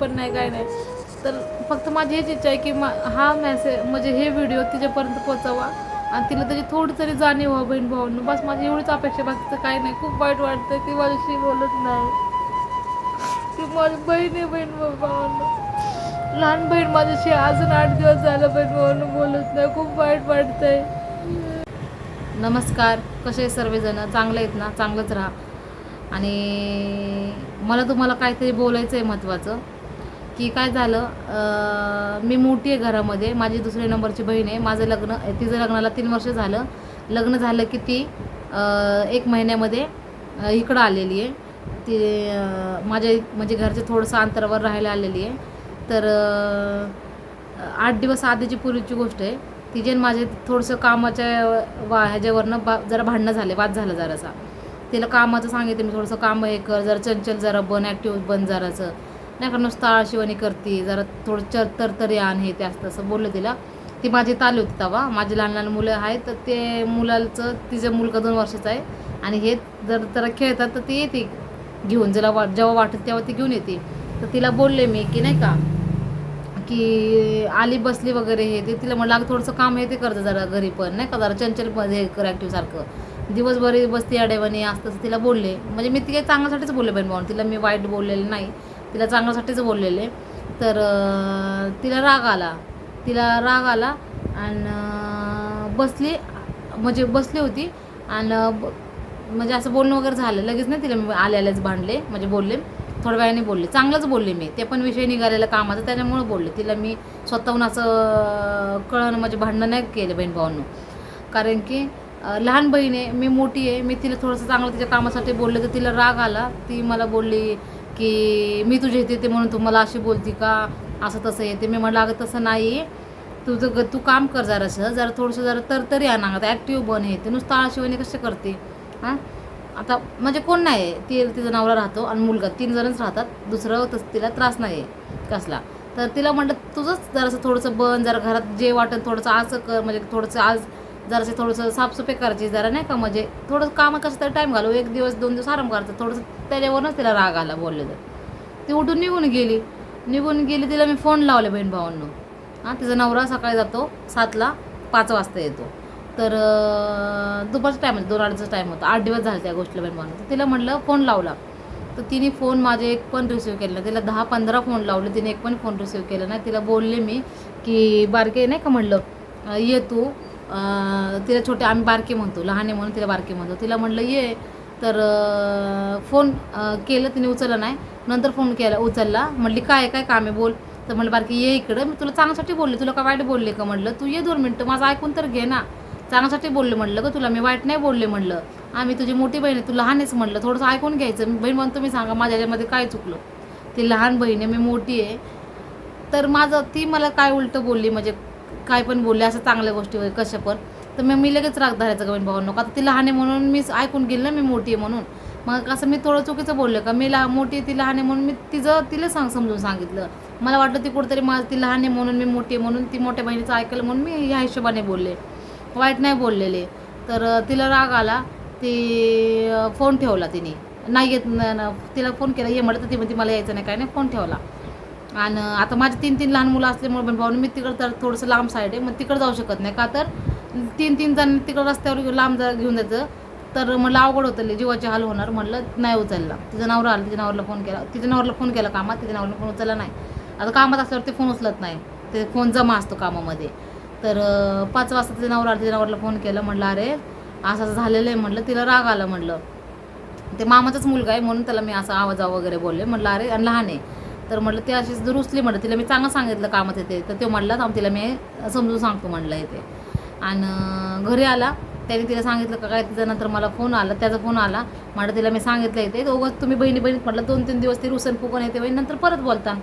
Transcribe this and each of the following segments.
पण नाही काय नाही. तर फक्त माझी हीच इच्छा आहे की मा हा मेसेज म्हणजे हे व्हिडिओ तिच्यापर्यंत पोचावा आणि तिला त्याची थोडी तरी जाणीव व्हा बहीण भावांनो. बस माझी एवढीच अपेक्षा बाकीचं काही नाही. खूप वाईट वाटतं ती माझ्याशी बोलत नाही. ती माझी बहीण आहे बहीण भावांनो. लहान बहीण माझ्याशी अजून आठ दिवस झालं बहीण भावांनो बोलत नाही. खूप वाईट वाटतंय. नमस्कार. कसे सर्वजण? चांगले आहेत ना? चांगलंच राहा. आणि मला तुम्हाला काहीतरी बोलायचं आहे महत्त्वाचं की काय झालं मी मोठी आहे घरामध्ये माझी दुसऱ्या नंबरची बहीण आहे माझं लग्न तिचं लग्नाला तीन वर्ष झालं. लग्न झालं की ती एक महिन्यामध्ये इकडं आलेली आहे. ती माझ्या म्हणजे घरच्या थोडंसं अंतरावर राहायला आलेली आहे. तर आठ दिवस आधीची पूर्वीची गोष्ट आहे. तिचे आणि माझे थोडंसं कामाच्या वा ह्याच्यावरनं बा जरा भांडणं झाले वाद झाला जरासा. तिला कामाचं सांगितलं मी थोडंसं काम हे कर जरा चंचल जरा बन ॲक्टिव्ह बन जराचं नाही का नुसतं आळशिवानी करते जरा थोडं चर तरतरी आण हे ते असतं असं बोललं तिला. ती माझी ताली होती तवा माझी लहान लहान मुलं आहेत तर ते मुलाचं तिचं मुलगा दोन वर्षाचं आहे. आणि हे जर जरा खेळतात तर ती येते घेऊन. जेव्हा वा जेव्हा वाटत तेव्हा ती घेऊन येते. तर तिला बोलले मी की नाही का की आली बसली वगैरे हे ते. तिला म्हटलं अगं थोडंसं काम हे ते करतं जरा घरी पण. नाही का जरा चंचल पण हे कर ॲक्टिव्ह सारखं. दिवसभर बसते अडेवानी असतं तसं तिला बोलले. म्हणजे मी ती काही चांगल्यासाठीच बोलले बहीण भाऊन तिला मी वाईट बोललेलं नाही. तिला चांगल्यासाठीच बोललेले. तर तिला राग आला. तिला राग आला आणि बसली म्हणजे बसली होती आणि ब- म्हणजे असं बोलणं वगैरे झालं. लगेच नाही तिला मी आले भांडले म्हणजे बोलले. थोड्या वेळाने बोलले. चांगलंच बोलले मी. ते पण विषय निघालेला कामाचा त्याच्यामुळं बोलले. तिला मी स्वतःहून असं कळणं म्हणजे भांडणं नाही केलं बहीण भावांनो. कारण की लहान बहीण आहे मी मोठी आहे मी तिला थोडंसं चांगलं तिच्या कामासाठी बोलले तर तिला राग आला. ती मला बोलली की मी तुझ्या इथे येते म्हणून तू मला अशी बोलती का? असं तसं येते. मी म्हटलं अगं तसं नाही तुझं ग तू काम कर जरासं जरा थोडंसं जरा तरतरी आणा आता ॲक्टिव्ह बन येते ते नुसतं आळशिवानी कसे करते? हां? आता म्हणजे कोण नाही आहे. ती तिचा नवरा राहतो आणि मुलगा. तीन जणच राहतात. दुसरं तस तिला त्रास नाही आहे कसला. तर तिला म्हटलं तुझंच जरासं थोडंसं बन. जरा घरात जे वाटेल थोडंसं असं कर. म्हणजे थोडंसं आज जरासं थोडंसं साफसफाई करायची जरा नाही का म्हणजे थोडं कामं कसं तरी टाईम घालू एक दिवस दोन दिवस आराम करायचं. थोडंसं त्याच्यावरूनच तिला राग आला बोलले तर. ती उठून निघून गेली. निघून गेली तिला मी फोन लावले बहीण भावांनो. हां तिचा नवरा सकाळी जातो सातला पाच वाजता येतो. तर दुपारचं दुपारचा टाईम होता दोन अडीचा टाईम होता. आठ दिवस झाले त्या गोष्टीला बहीण भावांना. तर तिला म्हटलं फोन लावला. तर तिने फोन माझे एक पण रिसिव्ह केला नाही. तिला दहा पंधरा फोन लावले तिने एक पण फोन रिसिव्ह केला नाही. तिला बोलले मी की बारके नाही का? म्हटलं ये तू. तिला छोटे आम्ही बारके म्हणतो लहान आहे म्हणून तिला बारके म्हणतो. तिला म्हटलं ये. तर फोन केलं तिने उचलला नाही. नंतर फोन केला उचलला. म्हटली काय काय काम आहे? बोल. तर म्हटलं बारकी ये इकडं. मी तुला चांगल्यासाठी बोलले. तुला काय वाईट बोलले का? म्हटलं तू ये दोन मिनटं माझं ऐकून तर घे ना. चांगल्यासाठी बोलले म्हटलं का तुला मी वाईट नाही बोलले म्हटलं आम्ही तुझी मोठी बहीण आहे तू लहानच म्हटलं थोडंसं ऐकून घ्यायचं. मी बहीण म्हणतो मी सांगा माझ्या याच्यामध्ये काय चुकलं? ती लहान बहीण आहे मी मोठी आहे. तर माझं ती मला काय उलटं बोलली म्हणजे काय पण बोलले असं चांगल्या गोष्टी वगैरे कशा पण. तर मग मी लगेच राग धरायचं का भाऊ नको आता ती लहान आहे म्हणून मी ऐकून गेली ना मी मोठी आहे म्हणून. मग असं मी थोडं चुकीचं बोललं का मी लहान मोठी आहे ती लहान आहे म्हणून मी तिचं तिला सांग समजून सांगितलं. मला वाटलं ती कुठेतरी माझं ती लहान आहे म्हणून मी मोठी आहे म्हणून ती मोठ्या बहिणीचं ऐकलं म्हणून मी ह्या हिशोबाने बोलले. वाईट नाही बोललेले. तर तिला राग आला ती फोन ठेवला तिने. नाही येत तिला फोन केला. ये म्हटलं तर ती म्हणते मला यायचं नाही काय नाही. फोन ठेवला. आणि आता माझे तीन तीन लहान मुलं असल्यामुळे पण भाऊन मी तिकडं तर थोडंसं लांब साईड आहे मग तिकडं जाऊ शकत नाही. का तर तीन तीन जण तिकडं रस्त्यावर लांब जा घेऊन जायचं. तर म्हटलं अवघड होतं जीवाचे हाल होणार म्हटलं नाही उचलला. तिचं नवरा आलं तिच्या नावरला फोन केला. तिच्या नावरला फोन केला कामात तिच्या नावरला फोन उचलला नाही. आता कामात असल्यावर ते फोन उचलत नाही. ते फोन जमा असतो कामामध्ये. तर पाच वाजता तिच्या नवरा आलं तिच्या नावरला फोन केला म्हटलं अरे असं असं झालेलं आहे म्हटलं तिला राग आला म्हटलं ते मामाचाच मुलगा आहे म्हणून त्याला मी असा आवाजा वगैरे बोलले. म्हटलं अरे आणि लहान आहे. तर म्हटलं ते अशीच दुरुस्तली म्हटलं तिला मी चांगलं सांगितलं कामात येते. तर ते म्हटलं थांब तिला मी समजून सांगतो म्हटलं येते. आणि घरी आला. त्याने तिला सांगितलं का काय तिचा नंतर मला फोन आला त्याचा फोन आला. म्हटलं तिला मी सांगितलं येते दोघं तुम्ही बहिणी बहिणीत म्हटलं दोन तीन दिवस ती रुसन फुकून येते बहिणी नंतर परत बोलता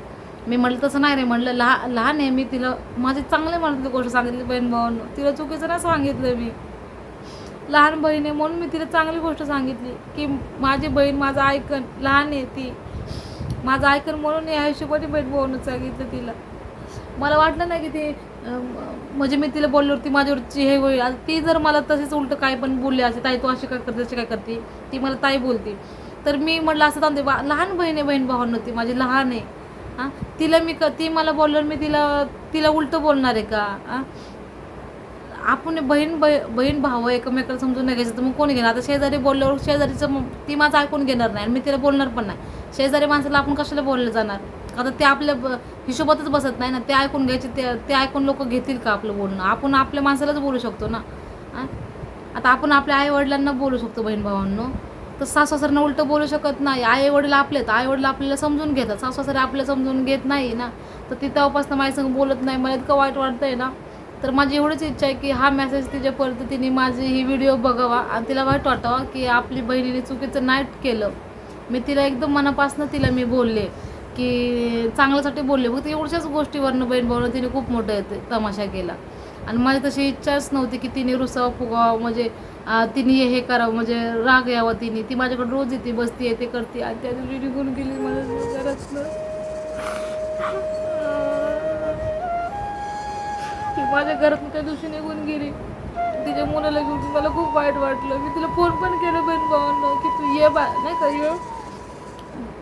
मी म्हटलं तसं नाही रे. म्हटलं लहा लहान आहे मी तिला माझे चांगले म्हटलं गोष्ट सांगितली बहीण भाऊन तिला चुकीचं नाही सांगितलं मी. लहान बहीण आहे म्हणून मी तिला चांगली गोष्ट सांगितली की माझी बहीण माझं ऐकन लहान आहे ती. माझं ऐकून म्हणून या हिशोबाने बहीण बोलून सांगितलं तिला. मला वाटलं नाही की ते म्हणजे मी तिला बोलल्यावरती माझ्यावरची हे होईल. ती जर मला तसेच उलटं काय पण बोलले असे ताई तू अशी काय करते तशी काय करते? ती मला ताई बोलते. तर मी म्हटलं असं थांबते बा लहान बहीण आहे बहीण भावांनो ती माझी लहान आहे. हां तिला मी क ती मला बोलल्यावर मी तिला तिला उलटं बोलणार आहे का? हां आपण बहीण बहीण भाव एकमेकाला समजून नाही घ्यायचं तर मग कोणी घेणार? आता शेजारी बोलल्यावर शेजारीचं मग ती माझं ऐकून घेणार नाही आणि मी तिला बोलणार पण नाही. शेजारी माणसाला आपण कशाला बोललं जाणार? आता ते आपल्या ब- हिशोबातच बसत नाही ना. ते ऐकून घ्यायचे ते ते ऐकून लोक घेतील का आपलं बोलणं? आपण आपल्या माणसालाच बोलू शकतो ना. आता आपण आपल्या आईवडिलांना बोलू शकतो बहीण भावांनो. तर सासू उलटं बोलू शकत नाही. आई वडील आपले आई वडील आपल्याला समजून घेतात. सासू आपल्याला समजून घेत नाही ना. तर ती तेव्हापासून माझ्यासंग बोलत नाही. मला इतकं वाईट वाटतंय ना. तर माझी एवढीच इच्छा आहे की हा मेसेज तिच्या तिने माझी ही व्हिडिओ बघावा. आणि तिला वाईट वाटावा की आपली बहिणीने चुकीचं नाही केलं. मी तिला एकदम मनापासून तिला मी बोलले की चांगल्यासाठी बोलले. फक्त एवढ्याच गोष्टीवरनं बहीण भाऊनं तिने खूप मोठं येते तमाशा केला. आणि माझी तशी इच्छाच नव्हती की तिने रुसावं फुगावं म्हणजे तिने हे करावं. म्हणजे राग यावा तिने. ती माझ्याकडे रोज येते बसती येते करते आणि त्या दिवशी निघून गेली मला माझ्या घरातून त्या दिवशी निघून गेली. तिच्या मुलाला घेऊन मला खूप वाईट वाटलं. मी तिला फोन पण केलं बहीण भावांना की तू ये बा नाही का ये.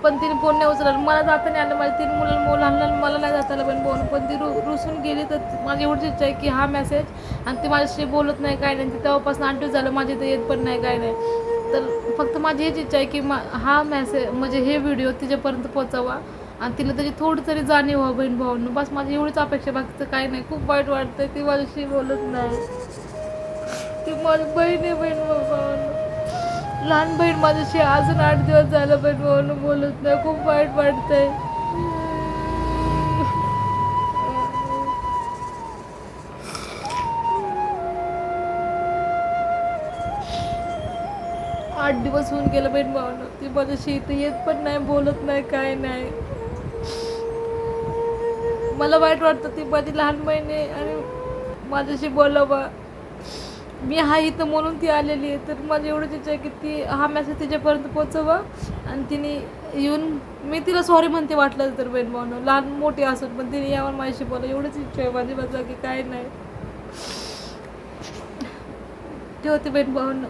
पण तिने फोन नाही उचलला. मला जाता नाही आलं माझ्या तीन मुलं मुलं मला नाही जाता आलं बहीण भावानं. पण ती रु रुसून गेली. तर माझी एवढीच इच्छा आहे की हा मेसेज आणि ती माझ्याशी बोलत नाही काय नाही. तेव्हापासून आंटू झालं माझी तर येत पण नाही काय नाही. तर फक्त माझी हीच इच्छा आहे की मा हा मेसेज म्हणजे हे व्हिडिओ तिच्यापर्यंत पोचावा आणि तिला त्याची थोडी तरी जाणीव हो बहीण भावांना. बस माझी एवढीच अपेक्षा बाकीचं काही नाही. खूप वाईट वाटतंय ती माझ्याशी बोलत नाही. ती माझी बहीण आहे बहीण भाऊ लहान बहीण माझ्याशी अजून आठ दिवस झालं बहीण भावानं बोलत नाही. खूप वाईट वाटतंय. आठ दिवस होऊन गेलं बहीण भावानं. ती माझ्याशी इथे येत पण नाही बोलत नाही काय नाही. मला वाईट वाटतं ती माझी लहान बहीण आहे आणि माझ्याशी बोलावा. मी हा इथं म्हणून ती आलेली आहे तर माझी एवढीच इच्छा आहे की ती हा मेसेज तिच्यापर्यंत पोचवा आणि तिने येऊन मी तिला सॉरी म्हणते वाटलं तर बहीण भावनं. लहान मोठी असून पण तिने यावर माझ्याशी बोला एवढीच इच्छा आहे माझी माझा की काय नाही. ठेवते बहीण भावनं.